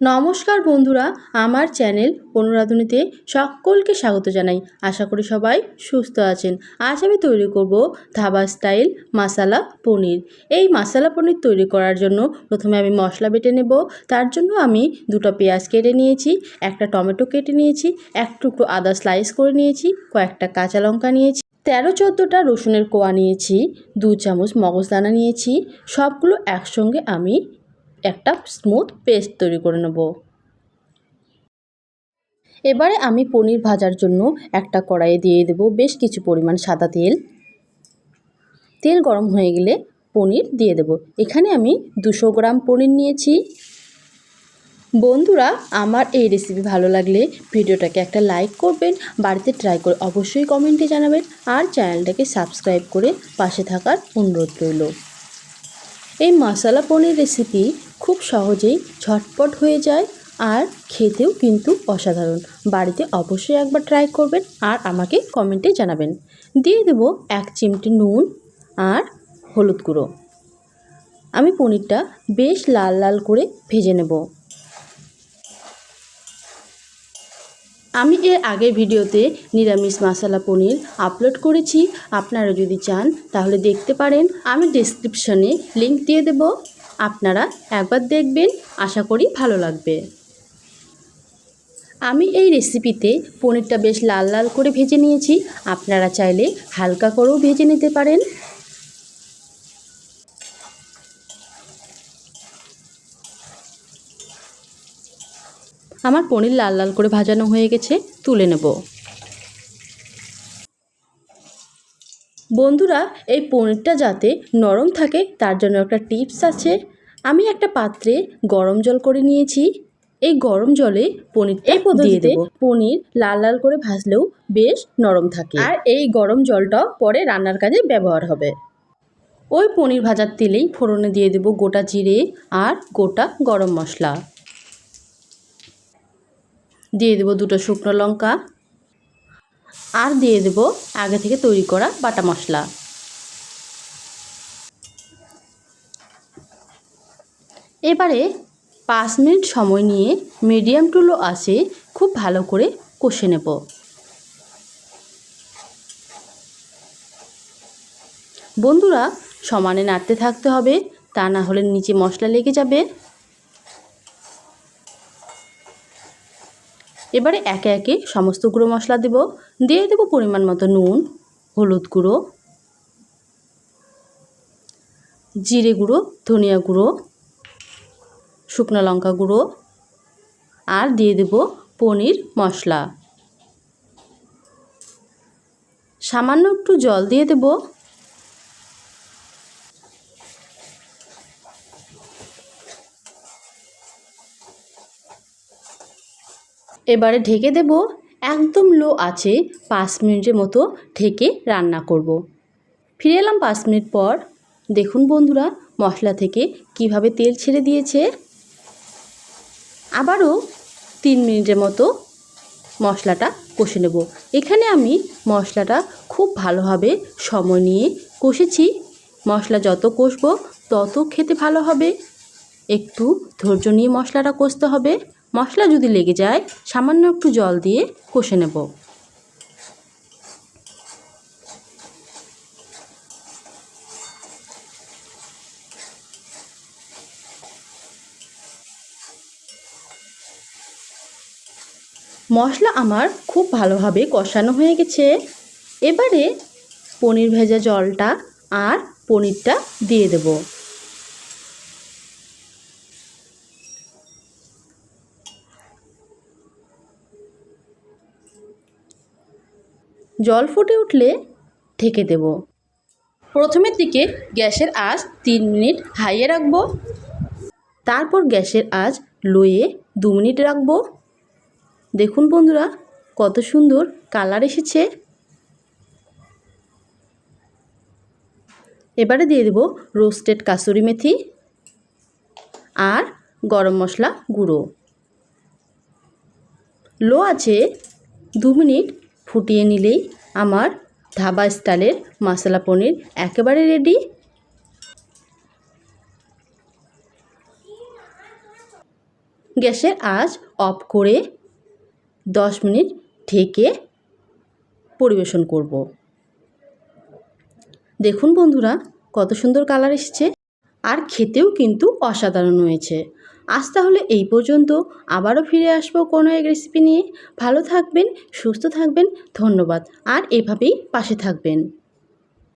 নমস্কার বন্ধুরা, আমার চ্যানেল অনুরাধনীতে সকলকে স্বাগত জানাই। আশা করি সবাই সুস্থ আছেন। আজ আমি তৈরি করব ধাবা স্টাইল মাসালা পনির। এই মাসালা পনির তৈরি করার জন্য প্রথমে আমি মশলা বেটে নেব। তার জন্য আমি দুটো পেঁয়াজ কেটে নিয়েছি, একটা টমেটো কেটে নিয়েছি, এক টুকরো আদা স্লাইস করে নিয়েছি, কয়েকটা কাঁচা লঙ্কা নিয়েছি, তেরো চোদ্দোটা রসুনের কোয়া নিয়েছি, দু চামচ মগজদানা নিয়েছি, সবগুলো একসঙ্গে আমি একটা স্মুথ পেস্ট তৈরি করে নেব। এবারে আমি পনির ভাজার জন্য একটা কড়াইয়ে দিয়ে দেব বেশ কিছু পরিমাণ সাদা তেল। তেল গরম হয়ে গেলে পনির দিয়ে দেব। এখানে আমি দুশো গ্রাম পনির নিয়েছি। বন্ধুরা, আমার এই রেসিপি ভালো লাগলে ভিডিওটাকে একটা লাইক করবেন, বাড়িতে ট্রাই করে অবশ্যই কমেন্টে জানাবেন আর চ্যানেলটাকে সাবস্ক্রাইব করে পাশে থাকার অনুরোধ রইল। এই মশলা পনির রেসিপি খুব সহজেই ঝটপট হয়ে যায় আর খেতেও কিন্তু অসাধারণ। বাড়িতে অবশ্যই একবার ট্রাই করবেন আর আমাকে কমেন্টে জানাবেন। দিয়ে দেবো এক চিমটি নুন আর হলুদ গুঁড়ো। আমি পনিরটা বেশ লাল লাল করে ভেজে নেব। আমি এর আগের ভিডিওতে নিরামিষ মশলা পনির আপলোড করেছি। আপনারা যদি চান তাহলে দেখতে পারেন। আমি ডিসক্রিপশনে লিংক দিয়ে দেব। আপনারা একবার দেখবেন, আশা করি ভালো লাগবে। আমি এই রেসিপিতে পনিরটা বেশ লাল লাল করে ভেজে নিয়েছি। আপনারা চাইলে হালকা করেও ভেজে নিতে পারেন। আমার পনির লাল লাল করে ভাজানো হয়ে গেছে, তুলে নেব। বন্ধুরা এই পনিরটা যাতে নরম থাকে তার জন্য একটা টিপস আছে। আমি একটা পাত্রে গরম জল করে নিয়েছি। এই গরম জলে পনির এই পদ্ধতিতে পনির লাল লাল করে ভাজলেও বেশ নরম থাকে। আর এই গরম জলটাও পরে রান্নার কাজে ব্যবহার হবে। ওই পনির ভাজার তেলেই ফোড়নে দিয়ে দেব গোটা জিরে আর গোটা গরম মশলা। দিয়ে দেবো দুটো শুকনো লঙ্কা। আর দিয়ে দেবো আগে থেকে তৈরি করা বাটা মশলা। এবারে পাঁচ মিনিট সময় নিয়ে মিডিয়াম টু লো আসে খুব ভালো করে কষে নেব। বন্ধুরা, সমানে নাড়তে থাকতে হবে, তা না হলে নিচে মশলা লেগে যাবে। এবারে একে একে সমস্ত গুঁড়ো মশলা দেব। দিয়ে দেবো পরিমাণ মতো নুন, হলুদ গুঁড়ো, জিরে গুঁড়ো, ধনিয়া গুঁড়ো, শুকনো লঙ্কা গুঁড়ো আর দিয়ে দেব পনির মশলা। সামান্য একটু জল দিয়ে দেব। এবারে ঢেকে দেব একদম লো আছে পাঁচ মিনিটের মতো ঢেকে রান্না করব। ফিরে এলাম পাঁচ মিনিট পর। দেখুন বন্ধুরা, মশলা থেকে কীভাবে তেল ছেড়ে দিয়েছে। আবারও তিন মিনিটের মতো মশলাটা কষে নেব। এখানে আমি মশলাটা খুব ভালোভাবে সময় নিয়ে কষেছি। মশলা যত কষবো তত খেতে ভালো হবে। একটু ধৈর্য নিয়ে মশলাটা কষতে হবে। মশলা যদি লেগে যায়, সামান্য একটু জল দিয়ে কষে নেব। মশলা আমার খুব ভালোভাবে কষানো হয়ে গেছে। এবারে পনির ভেজা জলটা আর পনিরটা দিয়ে দেবো। জল ফুটে উঠলে ঢেকে দেব। প্রথমের দিকে গ্যাসের আঁচ তিন মিনিট হাইয়ে রাখব। তারপর গ্যাসের আঁচ লোয়ে দু মিনিট রাখব। দেখুন বন্ধুরা, কত সুন্দর কালার এসেছে। এবারে দিয়ে দেব রোস্টেড কাসুরি মেথি আর গরম মশলা গুঁড়ো। লো আছে দু মিনিট ফুটিয়ে নিলেই আমার ধাবা স্টাইলের মশলা পনির একেবারে রেডি গ্যাসের আঁচ অফ করে দশ মিনিট ঢেকে পরিবেশন করব। দেখুন বন্ধুরা, কত সুন্দর কালার এসেছে। আর খেতেও কিন্তু অসাধারণ হয়েছে। আজ তাহলে এই পর্যন্ত। আবারও ফিরে আসব কোনো এক রেসিপি নিয়ে। ভালো থাকবেন, সুস্থ থাকবেন, ধন্যবাদ। আর এভাবেই পাশে থাকবেন।